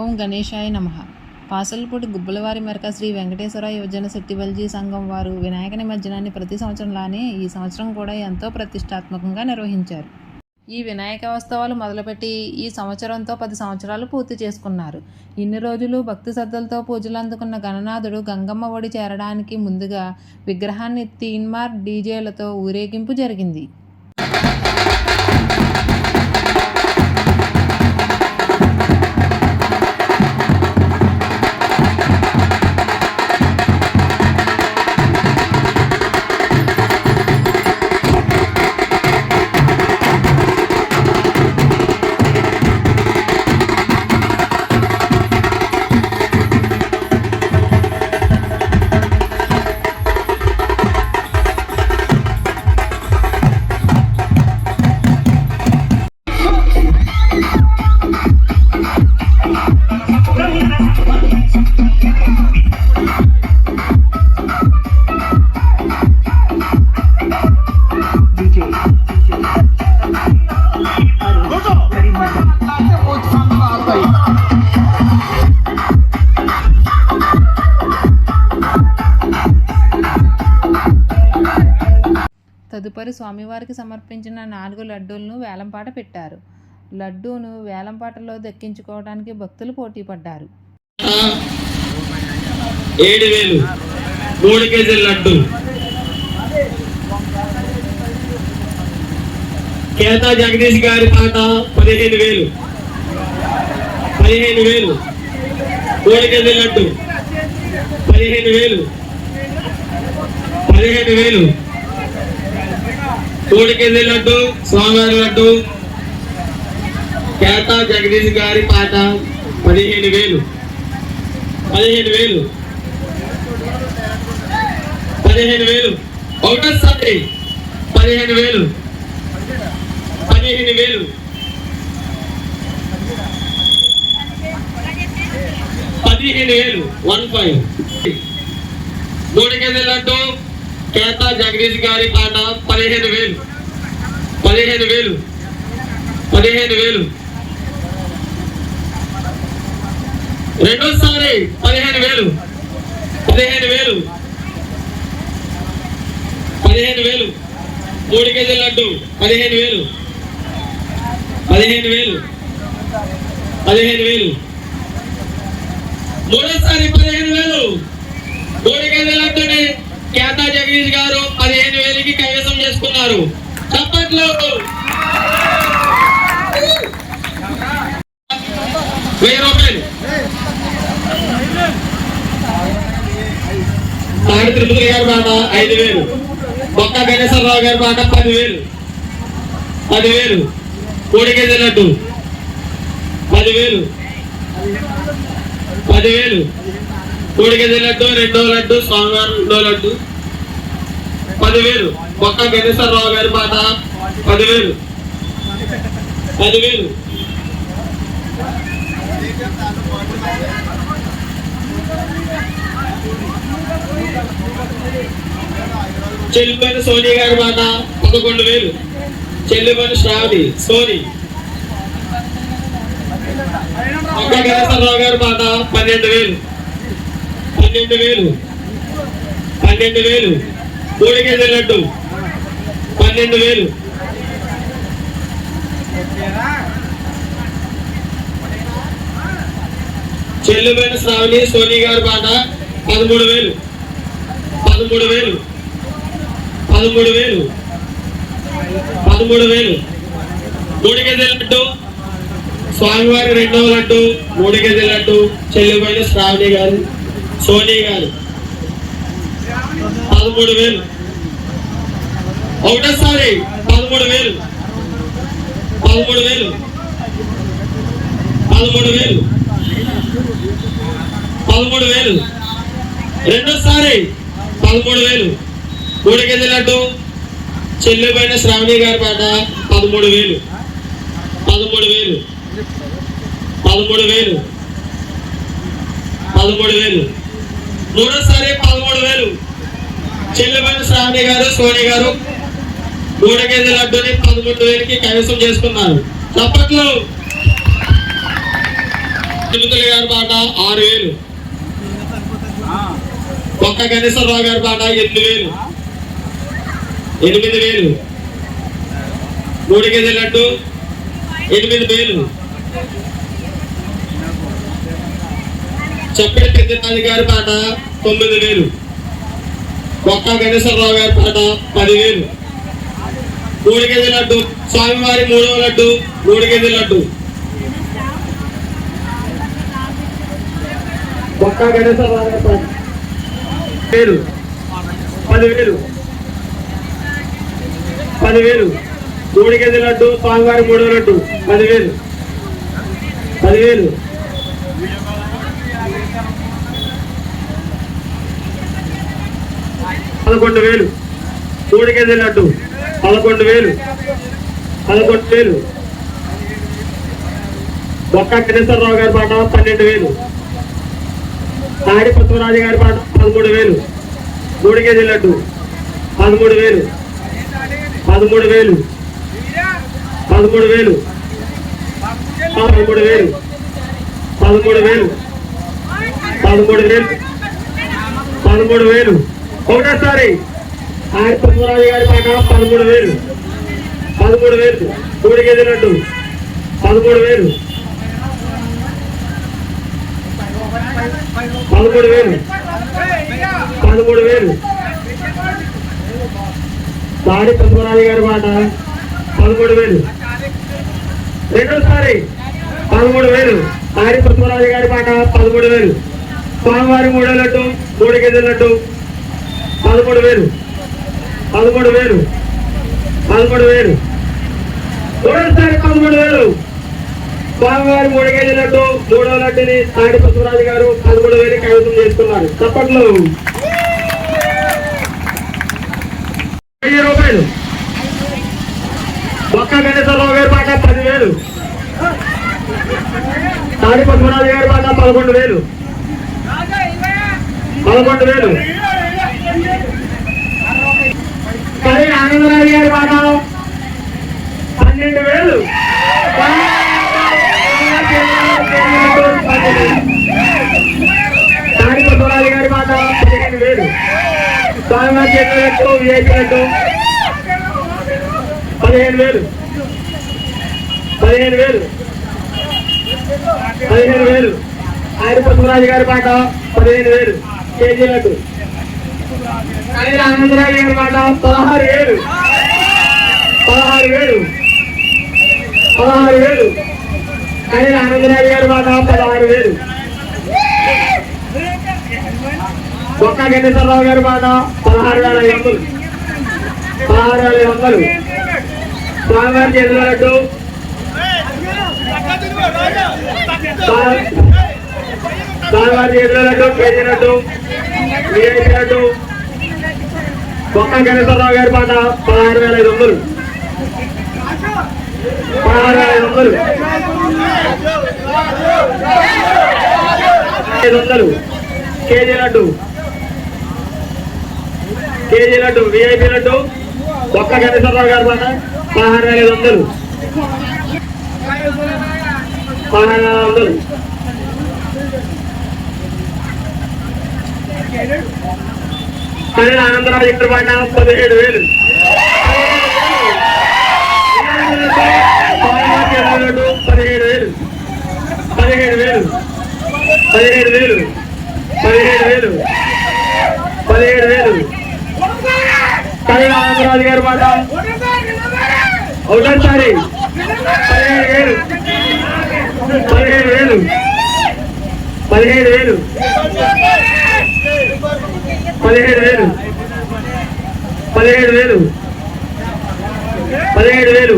ఓం గణేశాయ నమ. పాసలపూడి గుబ్బలవారి మెరక శ్రీ వెంకటేశ్వర యువజన శక్తి బల్జీ సంఘం వారు వినాయక నిమజ్జనాన్ని ప్రతి సంవత్సరంలానే ఈ సంవత్సరం కూడా ఎంతో ప్రతిష్టాత్మకంగా నిర్వహించారు. ఈ వినాయక ఉత్సవాలు మొదలుపెట్టి ఈ సంవత్సరంతో పది సంవత్సరాలు పూర్తి చేసుకున్నారు. ఇన్ని రోజులు భక్తి శ్రద్ధలతో పూజలు అందుకున్న గణనాథుడు గంగమ్మ ఒడి చేరడానికి ముందుగా విగ్రహాన్ని తీన్మార్ డీజేలతో ఊరేగింపు జరిగింది. తదుపరి స్వామివారికి సమర్పించిన నాలుగు లడ్డూలను వేలంపాట పెట్టారు. లడ్డూను వేలంపాటలో దక్కించుకోవడానికి భక్తులు పోటీ పడ్డారు ఏడు వేలు. మూడు కేజీల లడ్డు. కేతా జగదీష్ గారి పాట పదిహేను వేలు. పదిహేను వేలు. మూడు కేజీల లడ్డు. పదిహేను వేలు. పదిహేను వేలు. మూడు లడ్డు స్వామివారి లడ్డు. కేతా జగదీష్ గారి పాట పదిహేను వేలు. పదిహేను వేలు. పదిహేను వేలు. ఒకటోసారి పదిహేను వేలు. పదిహేను వేలు. పదిహేను వేలు. One five. మూడు లడ్డు కేతా జగదీష్ గారి పాట పదిహేను వేలు పదిహేను వేలు పదిహేను వేలు రెండోసారి పదిహేను వేలు పదిహేను వేలు పదిహేను వేలు మూడు కేజీల లడ్డు పదిహేను వేలు పదిహేను వేలు పదిహేను వేలు మూడోసారి పదిహేను వేలు మూడు కేజీల లడ్డుని కేతా జగదీష్ గారు పదిహేను వేలకి కైవసం చేసుకున్నారు. చప్పట్లు. వెయ్యి రూపాయలు. తాగి తిరుపతి గారి బాట ఐదు వేలు. బొక్క గణేశ్వరరావు గారి బాట పదివేలు. పదివేలు. కోడి కేజీ పదివేలు. పదివేలు. మూడు కేజీ లడ్డు రెండో లడ్డు స్వామివారి లడ్డు. పదివేలు. బొక్క గణేశ్వరరావు గారి పాట. పదివేలు. పదివేలు. చెల్లిపోయిన సోని గారి మాట పదకొండు వేలు. చెల్లిపోయిన శ్రావణి సోని. అక్క గణేశ్వరరావు గారి మాట పన్నెండు వేలు. పన్నెండు వేలు. పన్నెండు వేలు. మూడు కేజీల లడ్డు. పన్నెండు వేలు. చెల్లుమైన శ్రావణి సోనీ గారి మాట పదమూడు వేలు. పదమూడు వేలు. పదమూడు వేలు. పదమూడు వేలు. మూడు గదిల లడ్డు. స్వామివారి రెండవ లడ్డు. మూడు గదిల లడ్డు. చెల్లిపోయిన శ్రావణి గారు సోనీ గారు పదమూడు వేలు ఒకటోసారి పదమూడు వేలు పదమూడు వేలు పదమూడు వేలు పదమూడు వేలు రెండోసారి పదమూడు వేలు మూడు చెల్లిపోయిన శ్రావణి గారి పాట పదమూడు వేలు పదమూడు వేలు పదమూడు వేలు పదమూడు వేలు మూడోసారి పదమూడు వేలు. చెల్లెబండి శ్రావణి గారు సోని గారు మూడు లడ్డుని పదమూడు వేలకి కైవసం చేసుకున్నారు. అప్పట్లో తిరుమతుల గారి పాట ఆరు వేలు. ఒక్క గణేశ్వరరావు గారి పాట ఎనిమిది వేలు. ఎనిమిది వేలు. మూడు కేజీ లడ్డు ఎనిమిది వేలు. చప్పటి పెద్దనాథ్ గారి పాట తొమ్మిది వేలు. ఒక్క గణేశ్వరరావు గారి పాట పదివేలు. మూడు కేజీ లడ్డు స్వామివారి మూడవ లడ్డు మూడు కేజీ లడ్డు. ఒక్క గణేశ్వరరావు గారి పాట వేలు పదివేలు. పదివేలు. మూడు కేజీ లడ్డు స్వామివారి మూడవ లడ్డు పదివేలు. పదివేలు. పదకొండు వేలు. మూడు లడ్డు? పదకొండు వేలు. పదకొండు వేలు. ఒక్క కృష్ణరావు గారి పాట పన్నెండు వేలు. తాడి పద్మరాజు గారి పాట పదమూడు వేలు. మూడు కేజీ లడ్డు? పదమూడు వేలు. పదమూడు వేలు. పదమూడు వేలు. పదమూడు వేలు. పదమూడు వేలు. పదమూడు వేలు. పదమూడు వేలు. ఒకటోసారి ఆయన పద్మరాజు గారి పాట పదమూడు వేలు. పదమూడు వేలు. కోడికి ఎదిరినట్టు. పదమూడు వేలు. పదమూడు వేలు. పదమూడు వేలు. దాడి పద్మరాజు గారి మాట. పదమూడు వేలు. రెండోసారి. పదమూడు వేలు. దాడి పద్మరాజు గారి మాట. పదమూడు వేలు. స్వామివారి మూడేళ్ళట్టు లడ్డు మూడు కేజీ పదమూడు వేలు. పదమూడు వేలు. పదమూడు వేలు. మూడోసారి పదమూడు వేలు. స్వామివారి మూడు కేజీ లడ్డు మూడో లడ్డుని తాడి పశువరాజు గారు పదమూడు వేలు కైవసం చేసుకున్నారు. చప్పట్లు వెయ్యి రూపాయలు. ఒక్క గణేశ్వరరావు గారి పాట పదివేలు. తాడి పశువరాజు గారి పాట పదకొండు వేలు. పదకొండు వేలు. అదే ఆనందరాజు గారి పాట. పన్నెండు వేలు. తాడి గారి పాట పదిహేను వేలు. స్వామివారి చేతులట్టు విఐపీలట్టు పదిహేను వేలు. పదిహేను వేలు. పదిహేను వేలు. ఆది పద్మరాజు గారి పాట పదిహేను వేలు. కేజీలకు. ఆయన గారి పాట పదహారు వేలు పదహారు వేలు పదహారు వేలు ఆయన ఆనందరాజు గారి పదహారు వేలు ఒక్క గణేశ్వరరావు గారి పాట పదహారు వేల ఐదు వందలు పదహారు వేల ఐదు వందలు స్వామివారి చేతుల లడ్డు స్వామివారి చేతుల లడ్డు కేజీ లడ్డు విఐపి లడ్డు ఒక్క గణేశ్వరరావు గారి పాట పదహారు వేల ఐదు వందలు. పదహారు వేల ఐదు వందలు. ఐదు వందలు. KG laddu. KG laddu VIP laddu. ఒక్క గణేశ్వరరావు గారి పాట పదహారు వేల ఐదు వందలు. పదహారు వేల వందలు. కళ్యాణ ఆనందరావు ఇక్కడ పడిన పదిహేడు వేలు. పదిహేడు వేలు. పదిహేడు వేలు. పదిహేడు వేలు. పదిహేడు వేలు. పదిహేడు వేలు. కళ్యాణ ఆనందరాజు గారు మాట. ఒకటోసారి పదిహేడు వేలు. పదిహేడు వేలు. పదిహేడు వేలు. పదిహేడు వేలు. పదిహేడు వేలు. పదిహేడు వేలు.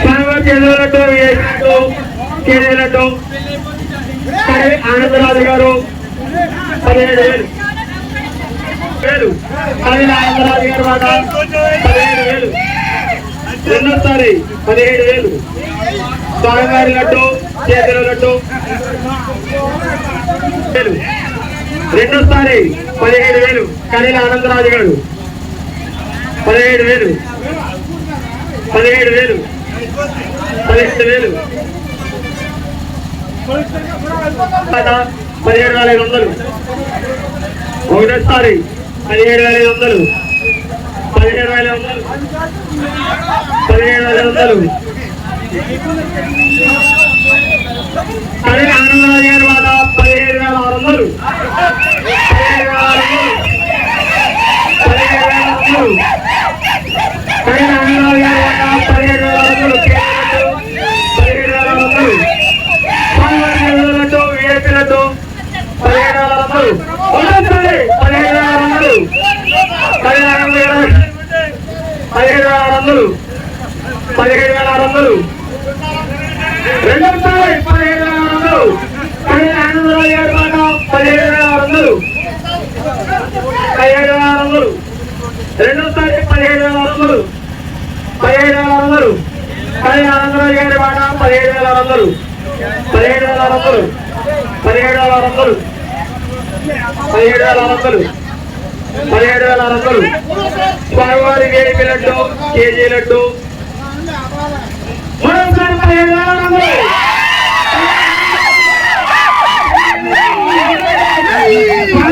స్వామివారి చేతులతో వేసినట్టు కేజీలతో ఆనందరాజు గారు పదిహేడు వేలు. వేలు. కళ్యాణ ఆనందరాజు గారి మాట పదిహేడు వేలు. రెండోసారి పదిహేడు వేలు. స్వామివారి లడ్డు చేతుల లడ్డు. వేలు. రెండోసారి పదిహేడు వేలు కలీల ఆనందరాజు గారు. పదిహేడు వేలు. పదిహేడు వేలు. పదిహేడు వేలు. పదిహేడు వేల ఐదు వందలు. ఒకటోసారి పదిహేడు వేల ఐదు వందలు. పదిహేడు వేల వందలు. పదిహేడు వేల వందలు. పదిహేను ఆనందరాజు గారి వాళ్ళ పదిహేడు వేల ఆరు వందలు పదిహేడు వేల ఆరు వందలు పదిహేడు వేల వందలు పదిహేను ఆనందరాజు గారి పదిహేడు వేల వందలు పదిహేడు వేల ఆరు వందలు స్వామివారి వీఐపీలతో పదిహేడు వేల ఆరు వందలు ఒకటోసారి పదిహేడు వేల ఆరు వందలు పదిహేడు వేల పదిహేడు వేల ఆరు వందలు పదిహేడు వేల ఆరు వందలు రెండోసారి పదిహేడు వేల ఆరు వందలు పదిహేడు ఆనందరావు గారి మాట పదిహేడు వేల ఆరు వందలు పదిహేడు వేల ఆరు వందలు రెండోసారి పదిహేడు వేల ఆరు వందలు పదిహేడు వేల ఆరు వందలు పదిహేడు ఆనందరావు గారి మాట పదిహేడు వేల ఆరు వందలు పదిహేడు వేల ఆరు వందలు పదిహేడు వేల ఆరు వందలు పదిహేడు వేల ఆరు వందలు పదిహేడు వేల ఆరు వందలు స్వామివారి వేడిపి లడ్డు కేజీ లడ్డు. మరోసారి పదిహేడు వేల ఆరు వందలు స్వామివారి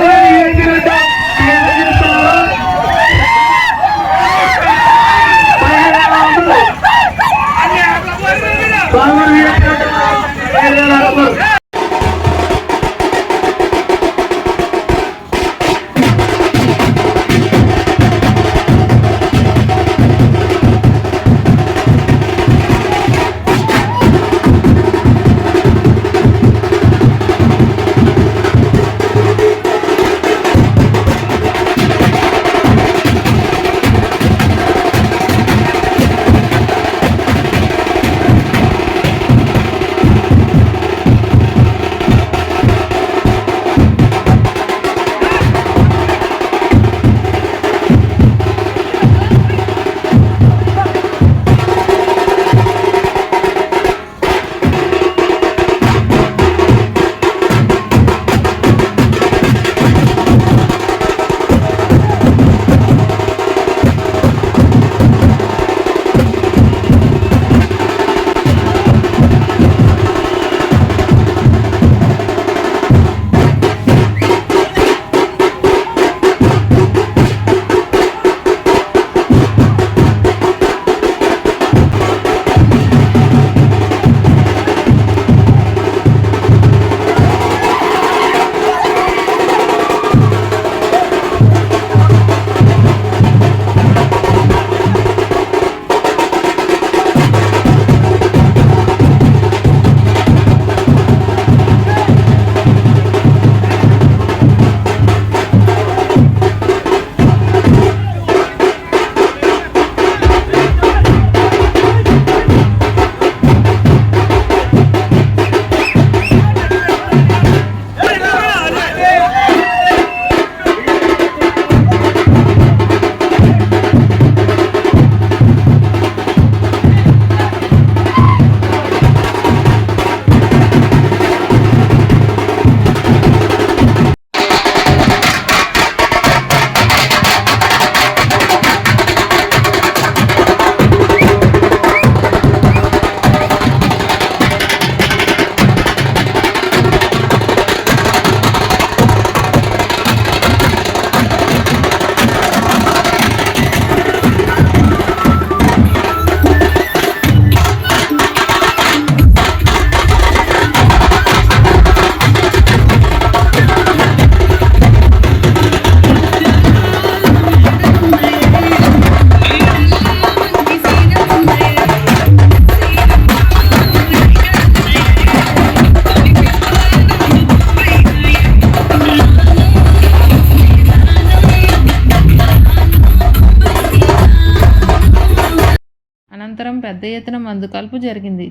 అనంతరం పెద్ద ఎత్తున మందు జరిగింది.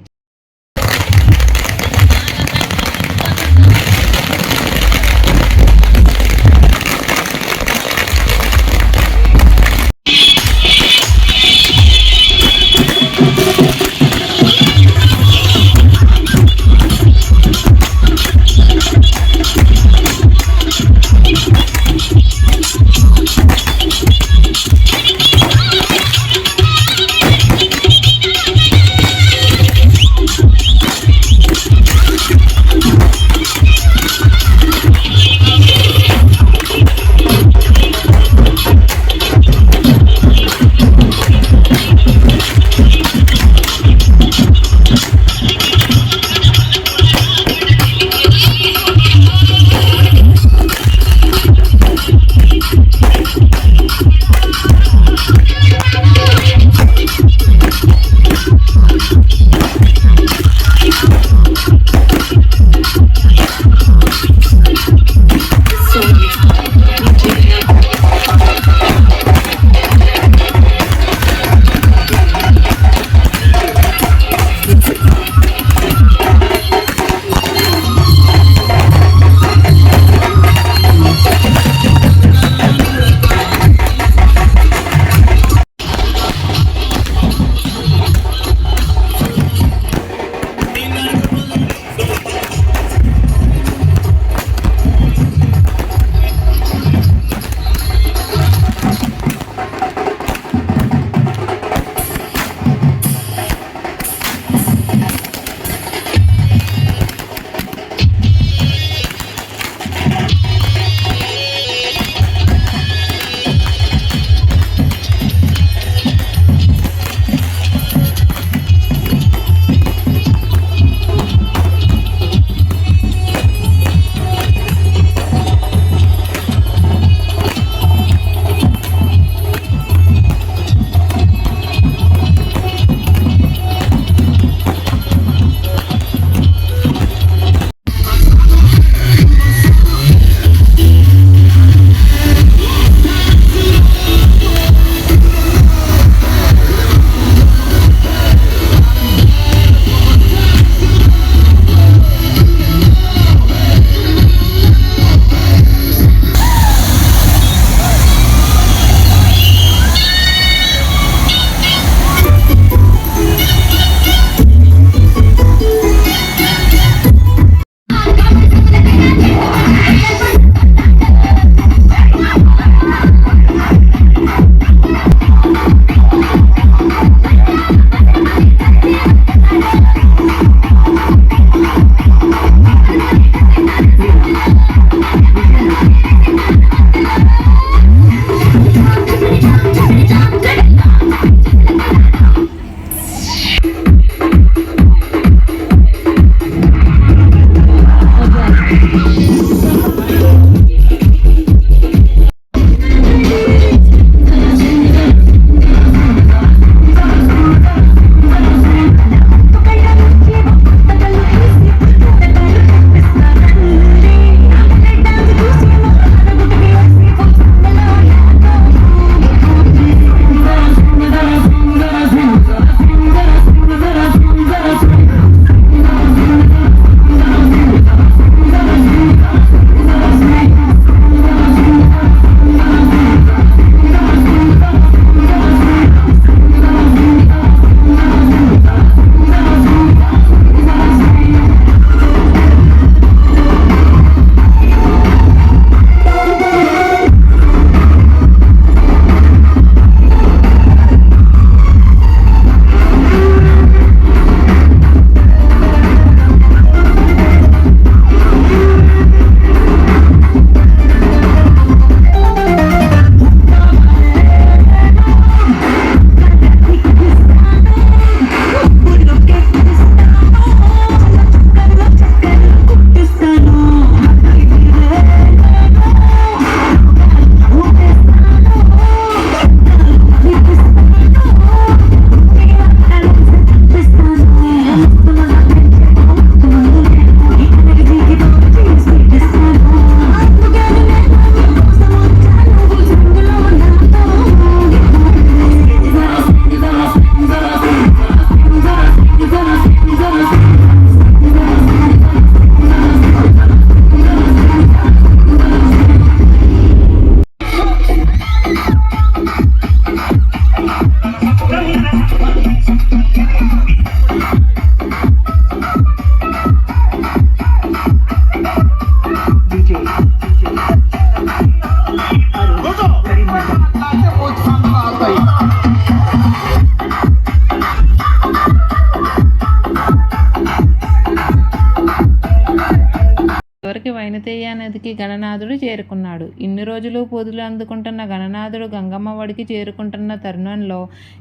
గణనాథుడు చేరుకున్నాడు. ఇన్ని రోజులు పూజలు అందుకుంటున్న గణనాథుడు గంగమ్మ వడికి చేరుకుంటున్న తరుణంలో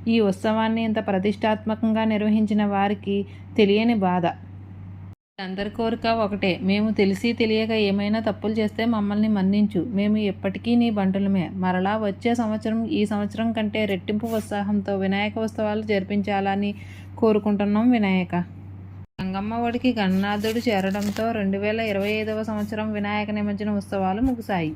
ఈ ఉత్సవాన్ని ఇంత ప్రతిష్టాత్మకంగా నిర్వహించిన వారికి తెలియని బాధ. అందరి కోరిక ఒకటే. మేము తెలిసి తెలియక ఏమైనా తప్పులు చేస్తే మమ్మల్ని మన్నించు. మేము ఎప్పటికీ నీ బంటులమే. మరలా వచ్చే సంవత్సరం ఈ సంవత్సరం కంటే రెట్టింపు ఉత్సాహంతో వినాయక ఉత్సవాలు జరిపించాలని కోరుకుంటున్నాం వినాయక. గంగమ్మ ఒడికి గణనాథుడు చేరడంతో రెండు వేల ఇరవై ఐదవ సంవత్సరం వినాయక నిమజ్జన ఉత్సవాలు ముగిశాయి.